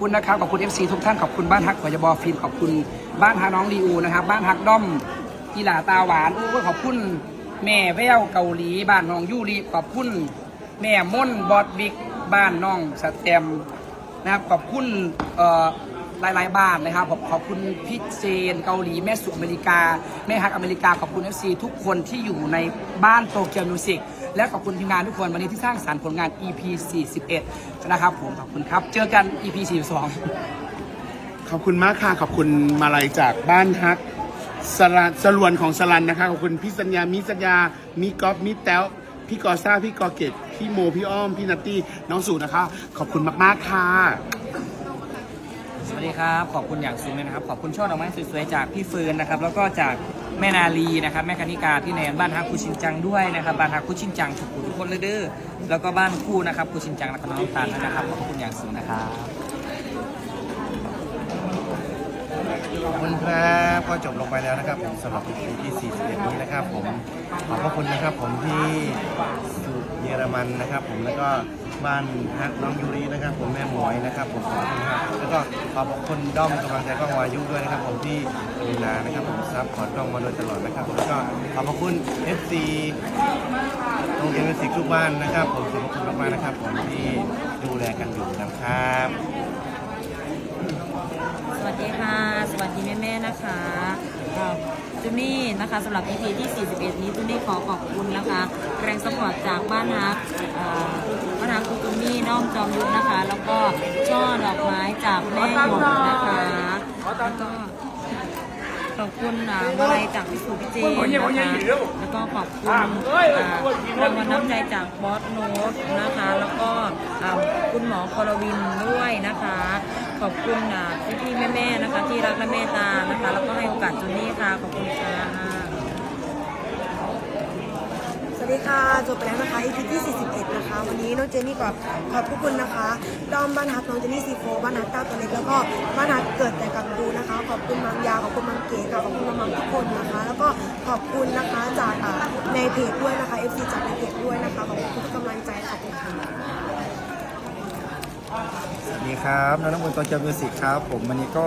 คุณนะครับขอบคุณ FC ทุกท่านขอบคุณบ้านฮักขอยบอฟิล์มขอบคุณบ้านฮาน้องรีอูนะครับ บ้านฮักด้อมกีฬาตาหวานโอ้ขอบคุณแม่แววเกาหลี บ้านน้องยูรีขอบคุณแม่ม่นบอดบิ๊กบ้านน้องสแตมนะครับขอบคุณเอ่อหลายๆบ้านนะครับขอบขอบคุณพี่เจนเกาหลีแม่สุอเมริกา แม่ฮักอเมริกาขอบคุณ FC ทุกคนที่อยู่ในบ้านโตเกียวมิวสิก และขอบคุณทีมงานทุกคนวันนี้ที่สร้างสรรค์ผลงาน EP 41นะครับผมขอบคุณครับ เจอกัน EP 42ขอบคุณมากค่ะ ขอบคุณมาลัยจากบ้านฮักสลันสลวนของสลันนะคะ ขอบคุณพี่สัญญา มิสัญญามีก๊อฟมิแต้วพี่กอซ่า พี่กอเกต พี่โม พี่อ้อม พี่นัตตี้ น้องสูนะคะ ขอบคุณมาก ๆ ค่ะ สวัสดีครับ ขอบคุณอย่างสูงเลยนะครับ ขอบคุณช่อดอกไม้สวยๆจากพี่เฟิร์นนะครับ แล้วก็จาก แม่นาลีนะครับแม่คณิกาที่ในบ้านฮักคูชินจังด้วยนะครับบ้านฮักคูชินจังทุกคนทุกคนเลยเด้อแล้วก็บ้านคู่นะครับคูชินจังและก็น้องตาลนะครับขอบคุณอย่างสูงนะครับขอบคุณครับก็จบลงไปแล้วนะครับผมสำหรับ EP ที่41นี้นะครับผมขอบพระคุณนะครับผมที่ เยอรมันนะครับ ผมแล้วก็บ้านฮักน้องยูรินะครับ ผมแม่หมวยนะครับผมขอบคุณครับแล้วก็ขอบคุณด้อมกำลังใจกล้องวายุด้วยนะครับ ผมที่ดูแลนะครับผมซับพอร์ตกล้องมาโดยตลอดนะครับแล้วก็ขอบคุณ FC โรงเรียนมิวสิกทุกบ้านนะครับ ผมขอบคุณมากๆนะครับ ผมที่ดูแลกันอยู่นะครับ สวัสดีค่ะ สวัสดีแม่ๆนะคะจูนี่นะคะสำหรับ EP ที่ 41 นี้จูนี่ขอขอบคุณนะคะ แรงสปอร์ตจากบ้านฮักบ้านฮักคุณจูนี่น้อมจอมยุทธนะคะ แล้วก็ช่อดอกไม้จากแม่หยกนะคะแล้วก็ขอบคุณอ่ามาลัยจากพิสูจน์พิเจนนะคะแล้วก็ขอบคุณรางวัลน้ำใจจากบอสโนตนะคะ แล้วก็คุณหมอกรวินด้วยนะคะ ขอบคุณอ่พี่ๆแม่ๆนะคะ ที่รักและเมตตานะคะ แล้วก็ให้โอกาสจูนี่ค่ะ ขอบคุณค่ะสวัสดีค่ะ จบไปแล้วนะคะ EP ที่ 41 นะคะ วันนี้น้องเจนนี่ก็ขอบพระคุณนะคะด้อมบ้านฮักน้องเจนนี่ซีโฟบ้านฮักก้าตัวเล็กแล้วก็บ้านฮักเกิดแต่กับดูนะคะ ขอบคุณมังยาขอบคุณมังเก๋ค่ะขอบคุณมังทุกคนนะคะ แล้วก็ขอบคุณนะคะจากในเพจด้วยนะคะ FC จากในเพจด้วยนะคะขอบคุณทุกกำลังใจขอบคุณค่ะ สวัส ดีครับน้องน้ำมนต์ตัวเกียวมิวสิกครับ ผมวันนี้ก็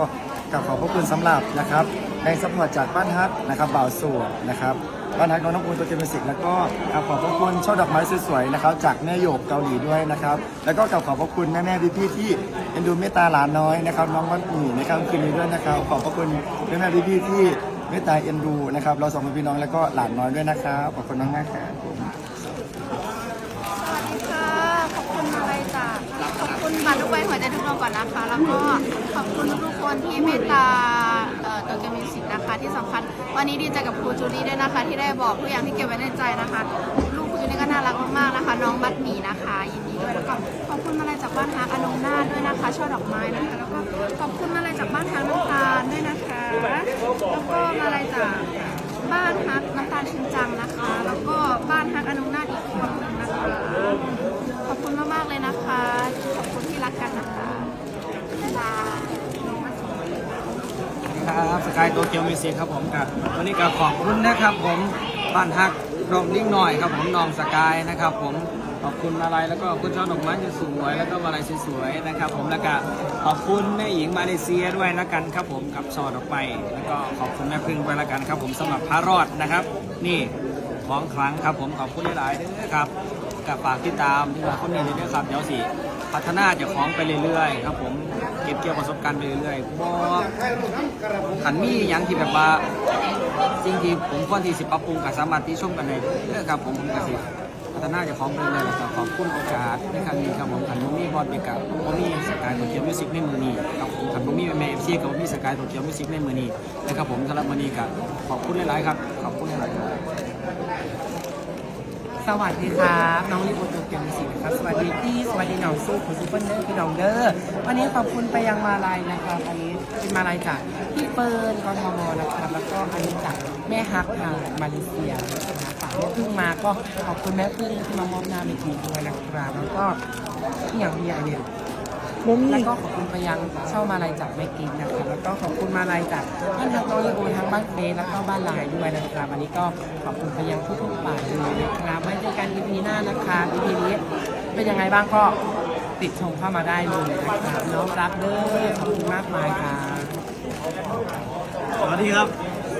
กลับขอบพระคุณสำหรับนะครับแรงสปอร์ตจากบ้านฮัทนะครับบ่าวส่วนนะครับบ้านฮัทน้องน้ำมนต์ตัวเกียวมิวสิกแล้วก็กลับขอบพระคุณช่อดอกไม้สวยๆนะครับจากแม่โยกเกาหลีด้วยนะครับแล้วก็กลับขอบพระคุณแม่ๆพี่ๆที่เอ็นดูเมตตาหลานน้อยนะครับน้องบ้านหมี่ในค่ำคืนนี้ด้วยนะครับขอบพระคุณแม่ๆพี่ๆที่เมตตาเอ็นดูนะครับเราสองคนพี่น้องแล้วก็หลานน้อยด้วยนะครับขอบคุณมากๆครับผม สวัสดีค่ะ ขอบคุณมาลัยจากขอบคุณบัตรลูกใบหัวใจทุกดวงก่ อนนะคะ แล้วก็ขอบคุณทุกคนที่เมตตาตัวเกมิสิกนะคะที่สำคัญ วันนี้ดีใจกับครูจูดี้ด้วยนะคะ ที่ได้บอกทุกอย่างที่เก็บไว้ในใจนะคะ ลูกครูจูดี้ก็น่ารักมากๆนะคะ น้องบัตหมีนะคะยินดีด้วยแล้วก็ขอบคุณมาลัยจากบ้านฮักอนงนาด้วยนะคะช่อดอกไม้นะคะแล้วก็ขอบคุณมาลัยจากบ้านฮักน้ำตาลด้วยนะคะแล้วก็มาลัยจากบ้านฮักน้ำตาลชินจังนะคะ แล้วก็บ้านฮักอนงนาถอีกคนหนึงนะคะ ขอบคุณมาก ๆ เลยนะคะ ขอบคุณที่รักกันนะคะบ๊ายบาย ครับสกาย โตเกียวมิวสิกครับผมกับวันนี้ก็ขอบคุณนะครับผมบ้านฮักรมลิงหน่อยครับผมน้องสกายนะครับผมขอบคุณอะไรแล้วก็ขอบคุณช่อดอกไม้สวยแล้วก็มาลัยสวยๆนะครับ ผมแล้วก็ขอบคุณแม่หญิงมาเลเซียด้วยล้วกันครับผมกับช่อดอกไม้แล้วก็ขอบคุณแม่พึ่งด้วยล้วกันครับ ผมสำหรับพระรอดนะครับ นี่ของครั้งครับผมขอบคุณหลายๆด้วยครับกับฝากติดตามที่ว่าคนนี้ด้วยครับเดี๋ยวสิ พัฒนาเจะของไปเรื่อยๆครับผมเก็บเกี่ยวประสบการณ์ไปเรื่อยๆเพราะขันมีหยังที่แบบว่าสิ่งที่ผมควรที่สิปรับปรุงกับสามารถที่ชมกันได้เด้อครับผมผมก็สิพัฒนาเจะของไปเลยแล้วก็ขอบคุณโอกาสในครั้งนี้ครับผมขันบ่มีบอลเบกับบ่มีสกายโตเกียวมิวสิกในมือนี้ครับผมขันบ่มีแม่เอฟซีกับบ่มีสกายโตเกียวมิวสิกในมือนี้นะครับผมสำหรับมื้อนี้ก็ขอบคุณหลายๆครับขอบคุณหลายๆครับ สวัสดีครับ น้องลิโอโตเกียวมิวสิกนะครับ สวัสดีพี่สวัสดีน้องสู้คุณซูเปอร์เนอร์พี่น้องเด้อวันนี้ขอบคุณไปยังมาลายนะครับอันนี้เป็นมาลายจากพี่เปิร์นกทมนะครับ แล้วก็อันนี้จากแม่ฮักทางมาเลเซียนะครับฝากแม่พึ่งมาก็ขอบคุณแม่พึ่งที่มามอบหน้าเวทีด้วยนะครับแล้วก็ที่อย่างพี่ไอเนี่ยแล้วก็ขอบคุณไปยังเช่ามาลายจากแม่กินนะครับแล้วก็ขอบคุณมาลายจากท่านทางน้องลิโอทั้งบ้านเฟซแล้วก็บ้านลายด้วยนะครับวันนี้ก็ขอบคุณไปยังทุกๆฝ่ายเลยนะครับไว้เจอกัน EP หน้านะคะ EP นี้เป็นยังไงบ้างก็ติดชมเข้ามาได้เลยนะครับน้องรักเด้อขอบคุณมากมายครับสวัสดีครับ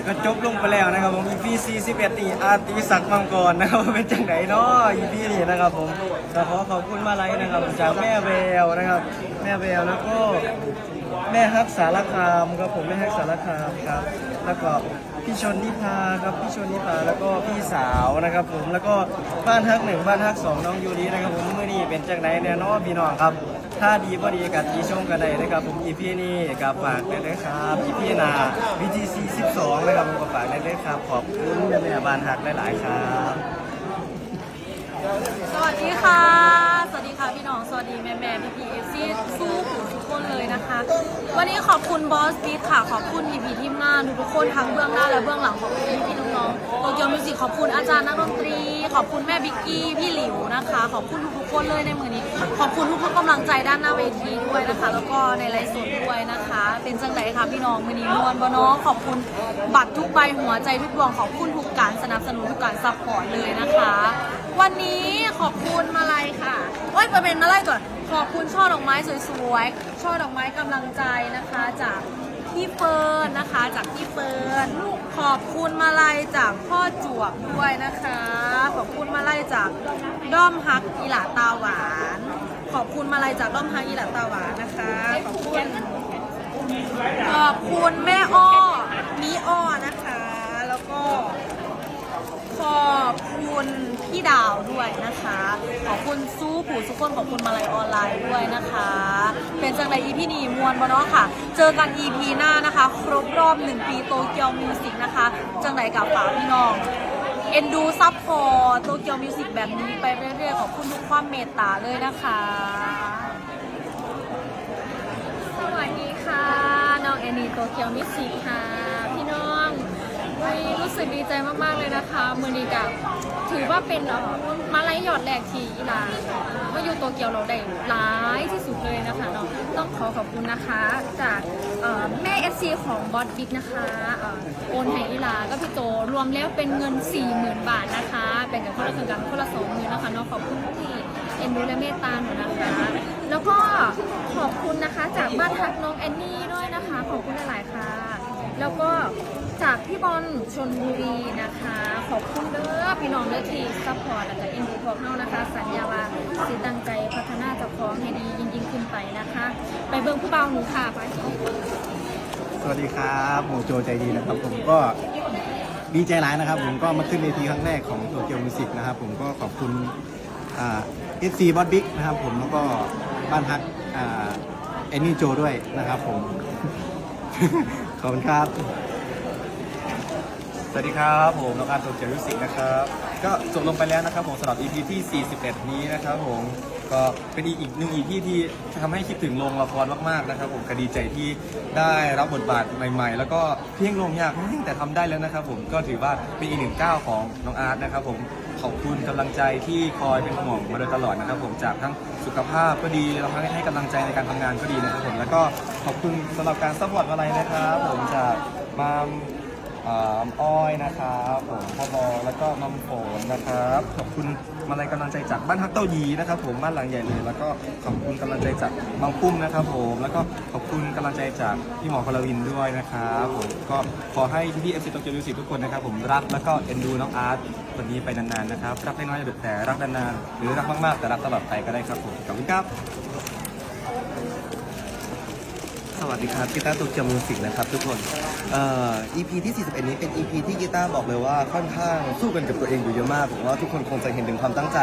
ก็จบลงไปแล้วนะครับผม EP 41ตีอาร์ตีศักดิ์มังกรนะครับเป็นจังไหนเนาะ EP นี้นะครับผมก็ขอขอบคุณมาลัยนะครับจากแม่แววนะครับ แม่แววแล้วก็แม่ฮักสารคามครับผมแม่ฮักสารคามครับ แล้วก็ พี่ชนนิพาครับพี่ชนนิพาแล้วก็พี่สาวนะครับ ผมแล้วก็บ้านฮักหนึ่งบ้านฮักสองน้องยูรินะครับผมมื่อนี้เป็นจังไหนเนี่ยเนาะพี่น้องครับ ถ้าดีพอดีกับทีชมกันได้นะครับ ผม EP นี้กับฝากเลยนะครับ EP หนา VGC 12นะครับผมก็ฝากเลยครับขอบคุณแม่บ้านฮักหลายๆครับสวัสดีค่ะ สวัสดีค่ะพี่น้อง สวัสดีแม่แม่พี่พีเอฟซีสู้ เลยนะคะ วันนี้ขอบคุณบอสบิ๊กค่ะ ขอบคุณพีพีทีมงานทุกคนทั้งเบื้องหน้าและเบื้องหลังขอบคุณพี่พี่น้องๆโตเกียวมิวสิกขอบคุณอาจารย์นักดนตรี ขอบคุณแม่บิ๊กกี้พี่หลิวนะคะ ขอบคุณทุกๆคนเลยในมือนี้ ขอบคุณทุกๆกำลังใจด้านหน้าเวทีด้วยนะคะ แล้วก็ในไลฟ์สดด้วยนะคะ เป็นจังไดค่ะพี่น้องมือนี้มวนบเน้องขอบคุณบัตรทุกใบหัวใจทุกดวงขอบคุณทุกการสนับสนุนทุกการซัพพอร์ตเลยนะคะ วันนี้ขอบคุณมาลัยค่ะโอ้ยประเป็นมาลัยก่อน ขอบคุณช่อดอกไม้สวยๆ ช่อดอกไม้กำลังใจนะคะจากพี่เฟิร์นนะคะ จากพี่เฟิร์นขอบคุณมาลัยจากพ่อจวบด้วยนะคะ ขอบคุณมาลัยจากด้อมฮักอีหลาตาหวาน ขอบคุณมาลัยจากด้อมฮักอีหลาตาหวานนะคะ ขอบคุณขอบคุณแม่อ้อมีอ้อนะคะ แล้วก็ ขอบคุณพี่ดาวด้วยนะคะ ขอบคุณสู้ผู้สุกคนขอบคุณมาลัยออนไลน์ด้วยนะคะ เป็นจังไร EP นี้มวนบเนาะค่ะ เจอกัน EP หน้านะคะ ครบรอบ1ปีโตเกียวมิวสิกนะคะ จังไรกับฝากพี่น้องเอ็นดูซับพอร์โตเกียวมิวสิกแบบนี้ไปเรื่อยๆขอบคุณทุกความเมตตาเลยนะคะ สวัสดีค่ะ น้องแอนนี่โตเกียวมิวสิกค่ะ วันนี้รู้สึกดีใจมากๆเลยนะคะมือนีกับถือว่าเป็นมาไลยหยอดแรกที่อีลามาอยู่โตเกียวเราได้หลายที่สุดเลยนะคะเนาะต้องขอขอบคุณนะคะจากเอ่เอแม่ FC ของบอสบิ๊กนะคะโอนให้อีลาก็พี่โตรวมแล้วเป็นเงิน 40,000 บาทนะคะแบ่งกันคนละครึ่งกันคนละสองหมื่นนะคะเนาะขอบคุณที่เอ็นดูและเมตตาหนูนะคะ แล้วก็ขอบคุณนะคะจากบ้านฮักน้องแอนนี่ด้วยนะคะ ขอบคุณหลายๆค่ะ แล้วก็ จากพี่บอลชนบุรีนะคะ ขอบคุณเด้อพี่น้องเด้อที่ซัพพอร์ตและก็อินดูพวกเฮานะคะ สัญญาว่าสิตั้งใจพัฒนาเจ้าของให้ดียิ่งยิ่งๆขึ้นไปนะคะ ไปเบิ่งผู้เบาหนูค่ะไปสวัสดีครับโมโจใจดีนะครับ ผมก็ดีใจร้ายนะครับ ผมก็มาขึ้นเวทีครั้งแรกของโตเกียวมิวสิกนะครับ ผมก็ขอบคุณเอฟซีบอสบิ๊กนะครับ ผมแล้วก็บ้านฮักแอนนี่โจด้วยนะครับ ผมขอบคุณครับ สวัสดีครับผมน้องอาร์ตโตเกียวมิวสิกนะครับ ก็จบลงไปแล้วนะครับผมสำหรับ EP ที่ 41 นี้นะครับผมก็เป็นอีกหนึ่ง EP ที่ทำให้คิดถึงโรงละครมากๆนะครับผมก็ดีใจที่ได้รับบทบาทใหม่ ๆ แล้วก็เพียงลงยากแต่ทำได้แล้วนะครับผมก็ถือว่าเป็นอีกหนึ่งก้าวของน้องอาร์ตนะครับผมขอบคุณกำลังใจที่คอยเป็นห่วงมาโดยตลอดนะครับผมจากทั้งสุขภาพก็ดีแล้วทั้งให้กำลังใจในการทำงานก็ดีนะครับผมแล้วก็ขอบคุณสำหรับการซัพพอร์ตอะไรนะครับผมจากมาม อ้อยนะครับผมพ่อบอแล้วก็มัมโฝนนะครับ ขอบคุณมาลัยกำลังใจจากบ้านฮักเต้ายีนะครับผมบ้านหลังใหญ่เลย แล้วก็ขอบคุณกำลังใจจากบางปุ้มนะครับผมแล้วก็ขอบคุณกำลังใจจากพี่หมอคาราวินด้วยนะครับผมก็ขอให้พี่เอฟซีโตเกียวมิวสิกทุกคนนะครับผมรักแล้วก็เอ็นดูน้องอาร์ตคนนี้ไปนานๆนะครับรักน้อยๆแต่รักนานๆหรือรักมากๆแต่รักตลอดไปก็ได้ครับผมขอบคุณครับ สวัสดีครับกีตาร์ตเกียวมิวสิกนะครับทุกคนเอ่อ EP ที่ 41 นี้เป็น EP ที่กีตาร์บอกเลยว่าค่อนข้างสู้กันกับตัวเองอยู่เยอะมากผมว่าทุกคนคงจะเห็นถึงความตั้งใจ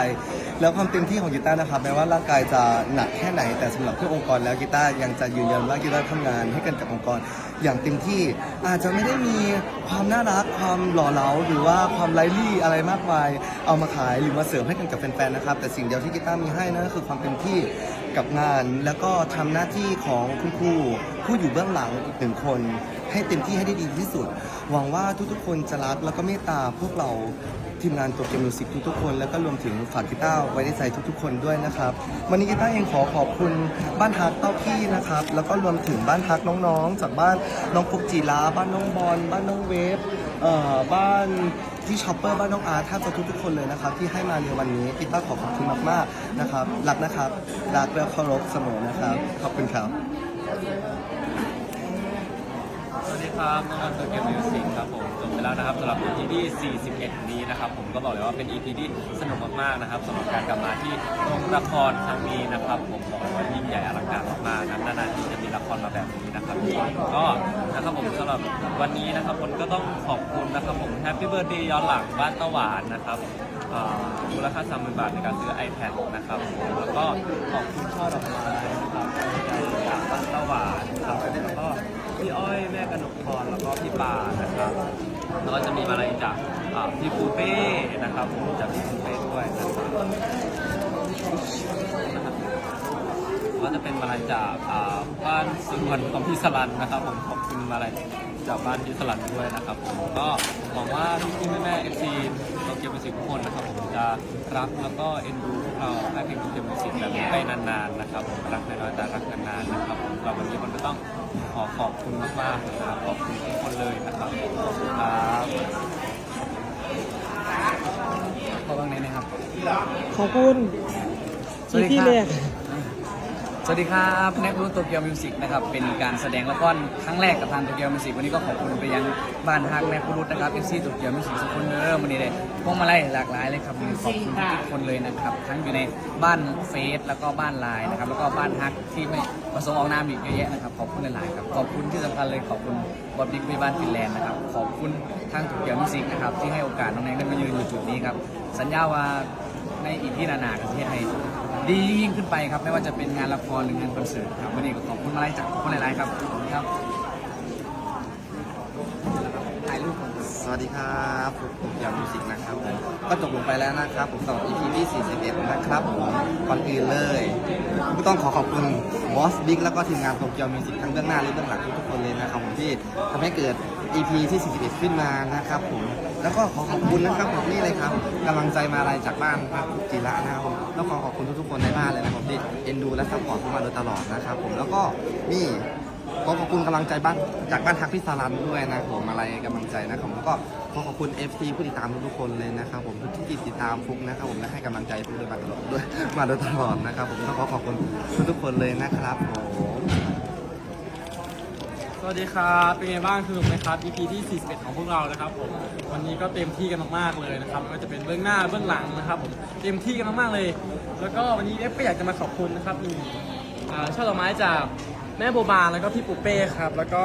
แล้วความเต็มที่ของกีตาร์นะครับแม้ว่าร่างกายจะหนักแค่ไหนแต่สำหรับเพื่อองค์กรแล้วกีตาร์ยังจะยืนยันว่ากีตาร์ทำงานให้กันกับองค์กร อย่างเต็มที่อาจจะไม่ได้มีความน่ารักความหล่อเหลาหรือว่าความไลลี่อะไรมากมายเอามาขายหรือมาเสริมให้กันกับแฟนๆนะครับแต่สิ่งเดียวที่กีตาร์มีให้นั่นก็คือความเต็มที่ กับงาน แล้วก็ทำหน้าที่ของคุณครูผู้อยู่เบื้องหลังอีกหนึ่งคน ให้เต็มที่ให้ได้ดีที่สุด หวังว่าทุกๆ คนจะรักแล้วก็เมตตาพวกเราทีมงานตัวเกมมิวสิกทุกๆคน แล้วก็รวมถึงฝากกีตาร์ไว้ในใจทุกๆ คนด้วยนะครับ วันนี้กีตาร์เองขอขอบคุณบ้านฮักเต้าพี่นะครับ แล้วก็รวมถึงบ้านฮักน้องๆ จากบ้านน้องฟุกจีราบ้านน้องบอลบ้านน้องเวฟเอ่อบ้าน พี่ช็อปเปอร์บ้านน้องอาร์ตแทบจะทุกๆคนเลยนะครับ ที่ให้มาในวันนี้พี่ต้าขอขอบคุณมากๆนะครับรักนะครับรักและเคารพเสมอนะครับขอบคุณครับสวัสดีครับน้องอันตัวเกมมิวสิกครับผมจบไปแล้วนะครับสำหรับ EP ที่ 41 นี้นะครับ ผมก็บอกเลยว่าเป็น EP ที่สนุกมากๆนะครับสำหรับการกลับมาที่โรงละครครั้งนี้นะครับ ผมบอกเลยว่ายิ่งใหญ่อลังการมากๆนะนานๆที่จะมี ครมาแบบนี้นะครับก็นะครับผมสำหรับวันนี้นะครับผมก็ต้องขอบคุณนะครับผม Happy Birthday ย้อนหลังบ้านตะหวานนะครับอ่ามูลค่า30,000บาทในการซื้อ iPad นะครับแล้วก็ขอบคุณช่อดอกไม้นะครับจากบ้านตะหวานครับแล้วก็พี่อ้อยแม่กนกพรแล้วก็พี่ปานะครับแล้วก็จะมีมาลัยจากอ่าพี่ปูเป้นะครับผมจากพี่ปูเป้ด้วยนะครับ ก็จะเป็นมาลัยจากบ้านสุวรรณของพี่สลันนะครับผมขอบคุณมาลัยจากบ้านพี่สลันด้วยนะครับผมก็หวังว่าพี่ๆแม่เอฟซีเราเก็บมิวสิทุกคนนะครับผมจะรักแล้วก็เอ็นดูพวกเราแค่เพลงเก็บมิวสิแบบไปนานๆนะครับผมรักน้อยแต่รักนานๆนะครับผมเราวันนี้มันก็ต้องขอขอบคุณมากๆนะครับขอบคุณทุกคนเลยนะครับขอบคุณครับขอบ้างไหนนะครับ ขอบคุณสวัสดีครับ สวัสดีครับแน็กรุ่นโตเกียวมิวสิกนะครับเป็นการแสดงละครครั้งแรกกับทางโตเกียวมิวสิกวันนี้ก็ขอบคุณไปยังบ้านฮักแน็กรุ่นนะครับเอฟซีโตเกียวมิวสิกทุกคนเริ่มวันนี้เลยพวงมาลัยหลากหลายเลยครับขอบคุณทุกคนเลยนะครับทั้งอยู่ในบ้านเฟสแล้วก็บ้านไลน์นะครับแล้วก็บ้านฮักที่ไม่ประสงค์ออกนามอีกเยอะแยะนะครับขอบคุณหลายๆครับขอบคุณที่สำคัญเลยขอบคุณบอบบิ๊กวีบ้านฟินแลนด์นะครับขอบคุณทางโตเกียวมิวสิกนะครับที่ให้โอกาสน้องแน็กได้มายืนอยู่จุดนี้ครับสัญญาว่า ในอีพีหนาๆกับประเทศไทยดียิ่งขึ้นไปครับ ไม่ว่าจะเป็นงานละครหรืองานคอนเสิร์ตครับวันนี้ก็ขอบคุณมาไลัยจากคนหลายๆครับขอบคุณครับถ่ายรูปก่อนสวัสดีครับผมผมยามมิวสิกนะครับผมก็จบลงไปแล้วนะครับผมสำหรับ EP ที่ 41 นะครับผมก่อนอื่นเลยก็ต้องขอขอบคุณบอสบิ๊กแล้วก็ทีมงานโตเกียวมิวสิกทั้งเบื้องหน้าและเบื้องหลังทุกๆคนเลยนะครับผมที่ทำให้เกิด EP ที่ 41 ขึ้นมานะครับผม แล้วก็ขอขอบคุณนะครับผมนี่เลยครับกำลังใจมาอะไรจากบ้านครับจิระนะครับผมแล้วขอขอบคุณทุกๆคนในบ้านเลยนะครับที่เอ็นดูและซัพพอร์ตผมมาโดยตลอดนะครับผมแล้วก็นี่ขอขอบคุณกำลังใจบ้านจากบ้านทักพี่สารันด้วยนะผมอะไรกำลังใจนะครับผมก็ขอขอบคุณ FC ผู้ติดตามทุกๆคนเลยนะครับผมที่ติดตามฟุกนะครับผมและให้กำลังใจฟุกโดยมาตลอดด้วยมาโดยตลอดนะครับผมต้องขอขอบคุณทุกๆคนเลยนะครับผม วัสดีครับ เป็นไงบ้างสนุกไหมครับ EP ที่ 41 ของพวกเรานะครับผม วันนี้ก็เต็มที่กันมากๆเลยนะครับไม่ว่าจะเป็นเบื้องหน้าเบื้องหลังนะครับผม เต็มที่กันมากๆเลย แล้วก็วันนี้เอฟก็อยากจะมาขอบคุณนะครับมีอ่าช่อดอกไม้จากแม่โบบาแล้วก็พี่ปูเป้ครับ แล้วก็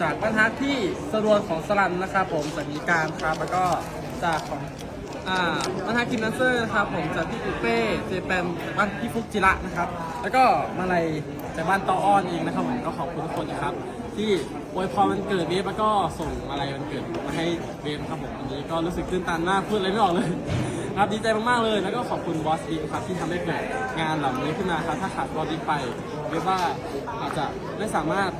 จากบ้านฮักที่สรวนของสลันนะครับ ผมจากมีการครับ แล้วก็จากของอ่าบ้านฮักกิมนันเซอร์นะครับผมจากพี่ปูเป้เจแปนบ้านพี่ฟุกจิระนะครับ แล้วก็มาลัย จากบ้านตออ้อนเองนะครับผมก็ขอบคุณทุกคนนะครับ ที่อวยพรวันเกิดเวฟแล้วก็ส่งมาลัยวันเกิดมาให้เวฟครับผมวันนี้ก็รู้สึกตื้นตันมากพูดอะไรไม่ออกเลยครับดีใจมากๆเลยแล้วก็ขอบคุณบอสบิ๊กครับที่ทำให้เกิดงานเหล่านี้ขึ้นมาครับถ้าขาดบอสบิ๊กไปเรียกว่าอาจจะไม่สามารถ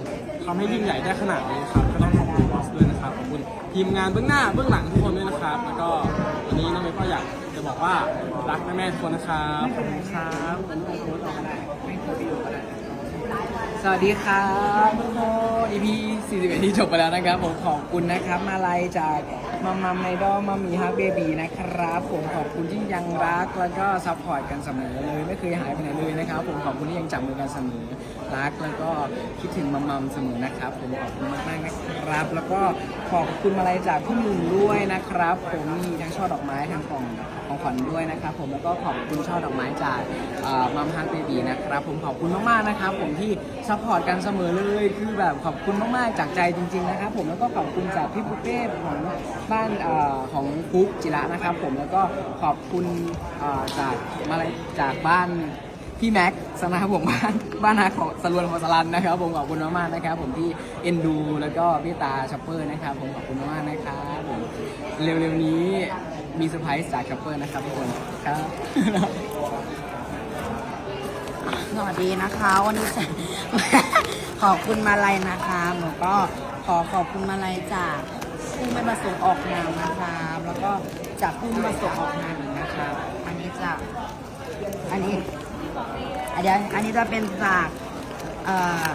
ทำให้ยิ่งใหญ่ได้ขนาดนี้ครับก็ต้องขอบคุณบอสด้วยนะครับขอบคุณทีมงานเบื้องหน้าเบื้องหลังทุกคนด้วยนะครับ แล้วก็วันนี้น้องเมย์ก็อยากจะบอกว่ารักแม่ๆทุกคนนะครับขอบคุณครับ สวัสดีครับทุกคน EP 41ที่จบไปแล้วนะครับ ผมขอบคุณนะครับ มาลัยจากมัมมัมไนดอลมัมมี่ฮักเบบีนะครับ ผมขอบคุณที่ยังรักแล้วก็ซัพพอร์ตกันเสมอเลยไม่เคยหายไปไหนเลยนะครับ ผมขอบคุณที่ยังจับมือกันเสมอรักแล้วก็คิดถึงมัมมัมเสมอนะครับ ผมขอบคุณมากมากนะครับ แล้วก็ขอบคุณมาลัยจากพี่หนุ่มด้วยนะครับ ผมมีทั้งช่อดอกไม้ทั้งของ ของขวัญด้วยนะครับผมแล้วก็ขอบคุณช่อดอกไม้จากมัมฮักเบบีนะครับผมขอบคุณมากๆนะครับผมที่ซัพพอร์ตกันเสมอเลยคือแบบขอบคุณมากๆจากใจจริง ๆนะครับ ผมแล้วก็ขอบคุณจากพี่ปุเป้ของบ้านอของฟุกจิระนะครับ ผมแล้วก็ขอบคุณจากมาลจากบ้านพี่แม็กซ์นะครับผมบ้านบ้านนาของสรวนของสลันนะครับ ผมขอบคุณมากๆนะครับ ผมที่เอ็นดูแล้วก็พี่ตาช็อปเปอร์นะครับ ผมขอบคุณมากๆนะครับผมเร็วๆนี้ มีเซอร์ไพรส์จากช็อปเปอร์นะครับทุกคนครับ สวัสดีนะคะ วันนี้จะ ขอบคุณมาลัยนะคะหนูก็ขอขอบคุณมาลัยจากผู้ไม่ประสงค์ออกนามนะคะแล้วก็จากผู้ไม่ประสงค์ออกนามอีกนะคะอันนี้จะอันนี้อันนี้อันนี้จะเป็นจากเอ่อ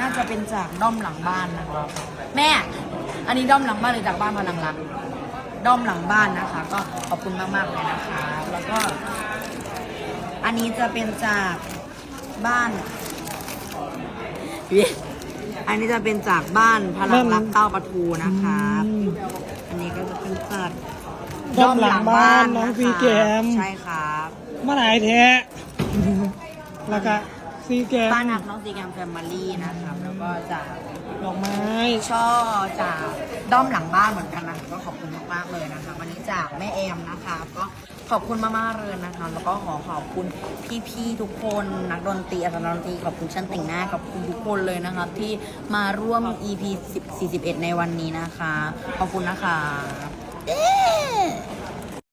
น่าจะเป็นจากด้อมหลังบ้านนะคะแม่ อันนี้ด้อมหลังบ้านเลยจากบ้านพลังรัก ด้อมหลังบ้านนะคะ ก็ขอบคุณมากๆเลยนะคะ แล้วก็ อันนี้จะเป็นจากบ้านเย้อันนี้จะเป็นจากบ้านพลังรักเต้าประทูนะคะอันนี้ก็จะเป็นจากด้อมหลังบ้านน้องซีแกมใช่ครับมาหลายแท้แล้วก็ ซีแกมบ้านหักน้องซีแกมแฟมิลี่นะครับ แล้วก็จากดอกไม้ช่อจากด้อมหลังบ้านเหมือนกันนะคะก็ขอบคุณมากๆเลยนะคะวันนี้จากแม่แอมนะคะ ก็ขอบคุณมากๆเลยนะคะ แล้วก็ขอขอบคุณพี่ๆทุกคนนักดนตรีอาจารย์ดนตรีขอบคุณช่างแต่งหน้าขอบคุณทุกคนเลยนะคะที่มาร่วม EP 10 41 ในวันนี้นะคะ ขอบคุณนะคะเย้